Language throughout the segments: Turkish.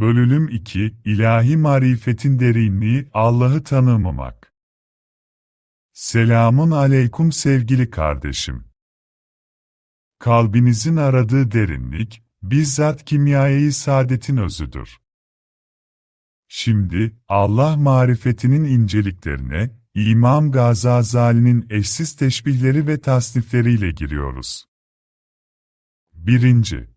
Bölüm 2 İlahi marifetin derinliği Allah'ı tanımamak. Selamun aleyküm sevgili kardeşim. Kalbinizin aradığı derinlik, bizzat kimyayı saadetin özüdür. Şimdi, Allah marifetinin inceliklerine, İmam Gazazali'nin eşsiz teşbihleri ve tasnifleriyle giriyoruz. 1.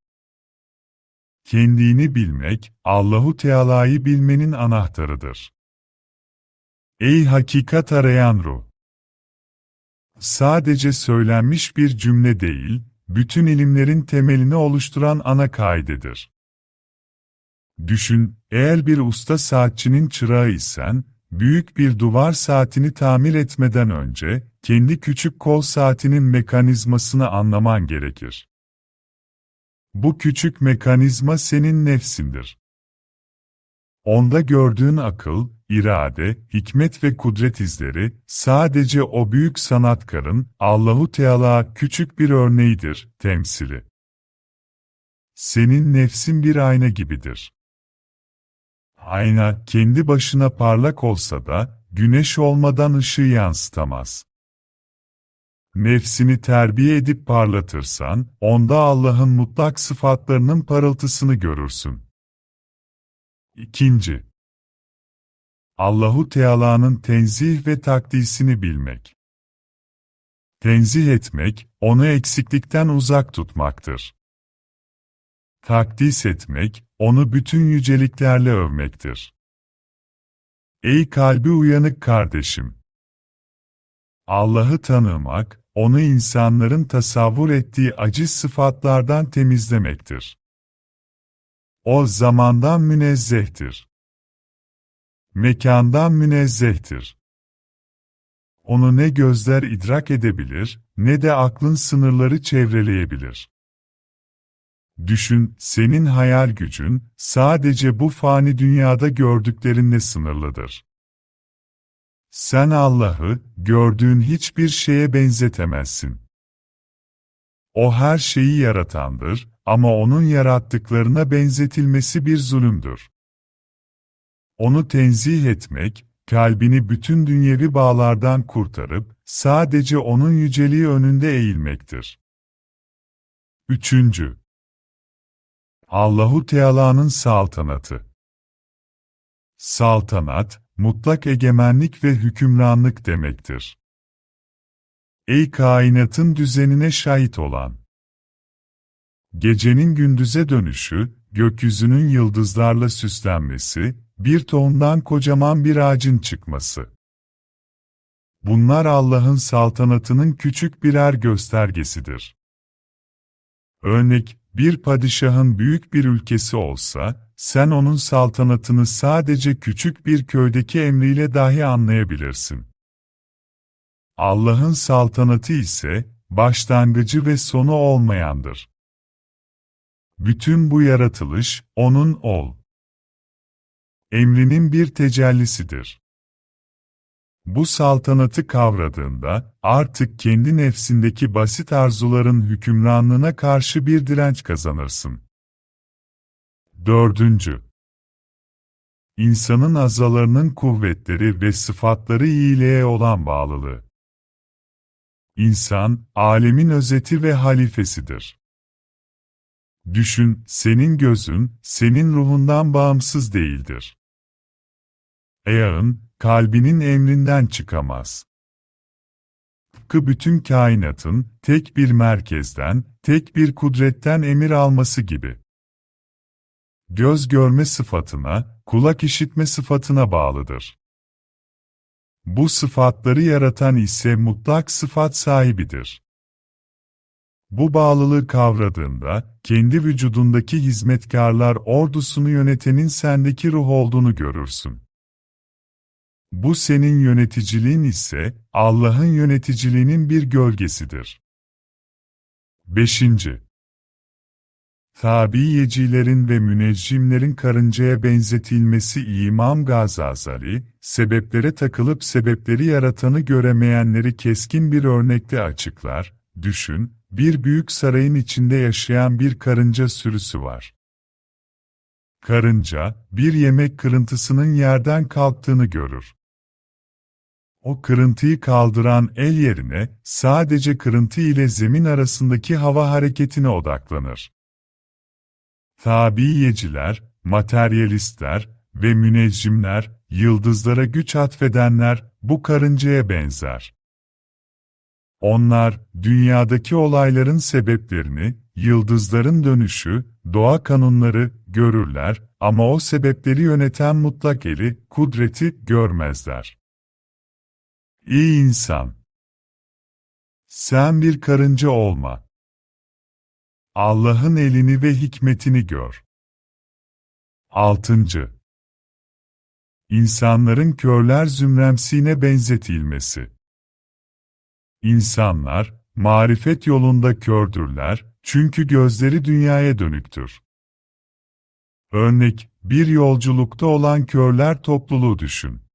Kendini bilmek, Allahu Teala'yı bilmenin anahtarıdır. Ey hakikat arayan ruh! Sadece söylenmiş bir cümle değil, bütün ilimlerin temelini oluşturan ana kaidedir. Düşün, eğer bir usta saatçinin çırağı isen, büyük bir duvar saatini tamir etmeden önce, kendi küçük kol saatinin mekanizmasını anlaman gerekir. Bu küçük mekanizma senin nefsindir. Onda gördüğün akıl, irade, hikmet ve kudret izleri, sadece o büyük sanatkarın, Allahu Teala küçük bir örneğidir, temsili. Senin nefsin bir ayna gibidir. Ayna, kendi başına parlak olsa da, güneş olmadan ışığı yansıtamaz. Nefsini terbiye edip parlatırsan, onda Allah'ın mutlak sıfatlarının parıltısını görürsün. İkinci, Allahu Teala'nın tenzih ve takdisini bilmek. Tenzih etmek, onu eksiklikten uzak tutmaktır. Takdis etmek, onu bütün yüceliklerle övmektir. Ey kalbi uyanık kardeşim! Allah'ı tanımak, onu insanların tasavvur ettiği aciz sıfatlardan temizlemektir. O zamandan münezzehtir. Mekandan münezzehtir. Onu ne gözler idrak edebilir, ne de aklın sınırları çevreleyebilir. Düşün, senin hayal gücün, sadece bu fani dünyada gördüklerinle sınırlıdır. Sen Allah'ı, gördüğün hiçbir şeye benzetemezsin. O her şeyi yaratandır, ama onun yarattıklarına benzetilmesi bir zulümdür. Onu tenzih etmek, kalbini bütün dünyevi bağlardan kurtarıp, sadece onun yüceliği önünde eğilmektir. Üçüncü, Allahu Teala'nın saltanatı. Saltanat, mutlak egemenlik ve hükümranlık demektir. Ey kainatın düzenine şahit olan! Gecenin gündüze dönüşü, gökyüzünün yıldızlarla süslenmesi, bir tohumdan kocaman bir ağacın çıkması. Bunlar Allah'ın saltanatının küçük birer göstergesidir. Örnek, bir padişahın büyük bir ülkesi olsa, sen onun saltanatını sadece küçük bir köydeki emriyle dahi anlayabilirsin. Allah'ın saltanatı ise, başlangıcı ve sonu olmayandır. Bütün bu yaratılış, O'nun ol. Emrinin bir tecellisidir. Bu saltanatı kavradığında, artık kendi nefsindeki basit arzuların hükümranlığına karşı bir direnç kazanırsın. Dördüncü, İnsanın azalarının kuvvetleri ve sıfatları iyiliğe olan bağlılığı. İnsan, alemin özeti ve halifesidir. Düşün, senin gözün, senin ruhundan bağımsız değildir. Ayağın, kalbinin emrinden çıkamaz. Tıpkı bütün kainatın, tek bir merkezden, tek bir kudretten emir alması gibi. Göz görme sıfatına, kulak işitme sıfatına bağlıdır. Bu sıfatları yaratan ise mutlak sıfat sahibidir. Bu bağlılığı kavradığında, kendi vücudundaki hizmetkarlar ordusunu yönetenin sendeki ruh olduğunu görürsün. Bu senin yöneticiliğin ise, Allah'ın yöneticiliğinin bir gölgesidir. 5. Tabiyecilerin ve müneccimlerin karıncaya benzetilmesi İmam Gazazali, sebeplere takılıp sebepleri yaratanı göremeyenleri keskin bir örnekle açıklar, düşün, bir büyük sarayın içinde yaşayan bir karınca sürüsü var. karınca, bir yemek kırıntısının yerden kalktığını görür. O kırıntıyı kaldıran el yerine, sadece kırıntı ile zemin arasındaki hava hareketine odaklanır. Tabiyeciler, materyalistler ve müneccimler, yıldızlara güç atfedenler, bu karıncaya benzer. Onlar, dünyadaki olayların sebeplerini, yıldızların dönüşü, doğa kanunları görürler ama o sebepleri yöneten mutlak eli, kudreti görmezler. İyi insan. Sen bir karınca olma. Allah'ın elini ve hikmetini gör. 6. İnsanların körler zümremsine benzetilmesi. İnsanlar, marifet yolunda kördürler, çünkü gözleri dünyaya dönüktür. Örnek, bir yolculukta olan körler topluluğu düşün.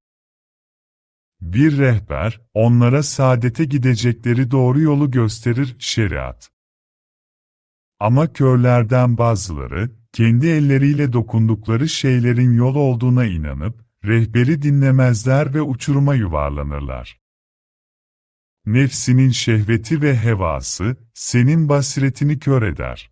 Bir rehber, onlara saadete gidecekleri doğru yolu gösterir şeriat. Ama körlerden bazıları, kendi elleriyle dokundukları şeylerin yol olduğuna inanıp, rehberi dinlemezler ve uçuruma yuvarlanırlar. Nefsinin şehveti ve hevası, senin basiretini kör eder.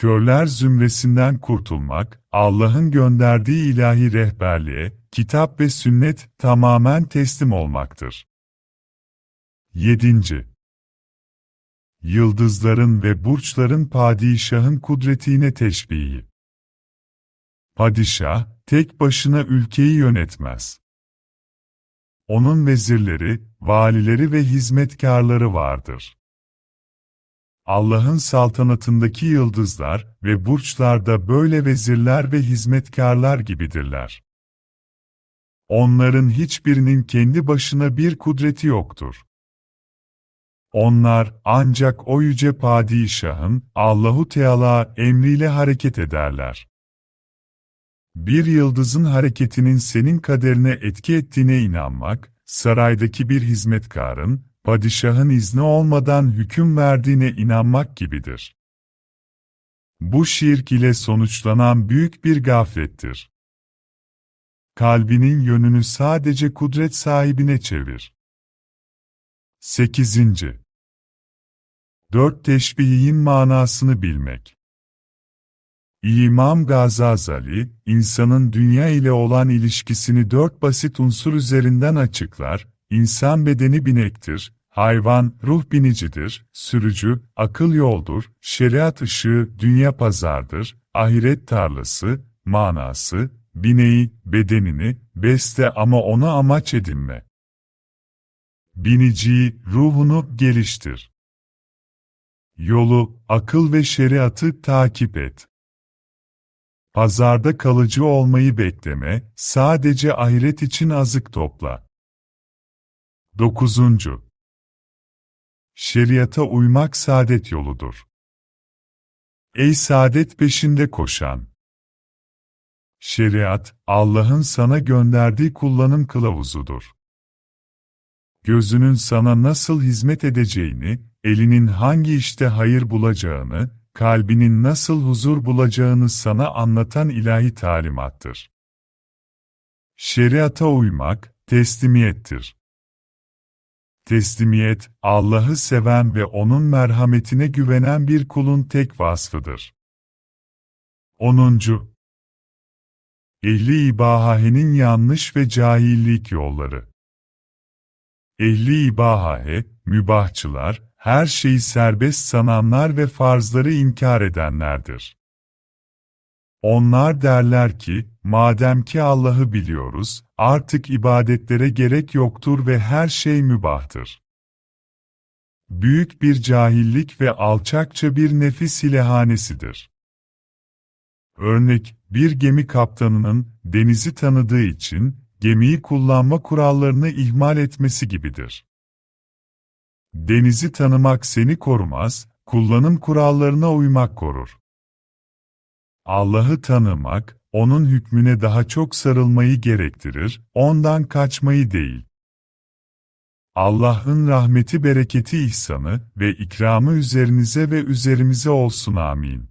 Körler zümresinden kurtulmak, Allah'ın gönderdiği ilahi rehberliğe, kitap ve sünnet tamamen teslim olmaktır. 7. Yıldızların ve burçların padişahın kudretine teşbihi. Padişah, tek başına ülkeyi yönetmez. Onun vezirleri, valileri ve hizmetkarları vardır. Allah'ın saltanatındaki yıldızlar ve burçlar da böyle vezirler ve hizmetkarlar gibidirler. Onların hiçbirinin kendi başına bir kudreti yoktur. Onlar ancak o yüce padişahın Allahu Teala emriyle hareket ederler. Bir yıldızın hareketinin senin kaderine etki ettiğine inanmak, saraydaki bir hizmetkarın, padişahın izni olmadan hüküm verdiğine inanmak gibidir. Bu şirk ile sonuçlanan büyük bir gaflettir. Kalbinin yönünü sadece kudret sahibine çevir. 8. Dört teşbihin manasını bilmek. İmam Gazazali, insanın dünya ile olan ilişkisini dört basit unsur üzerinden açıklar, İnsan bedeni binektir, hayvan ruh binicidir, sürücü akıl yoldur, şeriat ışığı dünya pazardır, ahiret tarlası, manası, bineği, bedenini, beste ama onu amaç edinme. Biniciyi, ruhunu geliştir. Yolu, akıl ve şeriatı takip et. Pazarda kalıcı olmayı bekleme, sadece ahiret için azık topla. 9. Şeriata uymak saadet yoludur. Ey saadet peşinde koşan! Şeriat, Allah'ın sana gönderdiği kullanım kılavuzudur. Gözünün sana nasıl hizmet edeceğini, elinin hangi işte hayır bulacağını, kalbinin nasıl huzur bulacağını sana anlatan ilahi talimattır. Şeriata uymak, teslimiyettir. Teslimiyet, Allah'ı seven ve O'nun merhametine güvenen bir kulun tek vasfıdır. 10. Ehli İbahahe'nin yanlış ve cahillik yolları Ehli İbahahe, mübahçılar, her şeyi serbest sananlar ve farzları inkar edenlerdir. Onlar derler ki, madem ki Allah'ı biliyoruz, artık ibadetlere gerek yoktur ve her şey mübahtır. Büyük bir cahillik ve alçakça bir nefis hilehanesidir. Örnek, bir gemi kaptanının, denizi tanıdığı için, gemiyi kullanma kurallarını ihmal etmesi gibidir. Denizi tanımak seni korumaz, kullanım kurallarına uymak korur. Allah'ı tanımak, onun hükmüne daha çok sarılmayı gerektirir, ondan kaçmayı değil. Allah'ın rahmeti bereketi ihsanı ve ikramı üzerinize ve üzerimize olsun amin.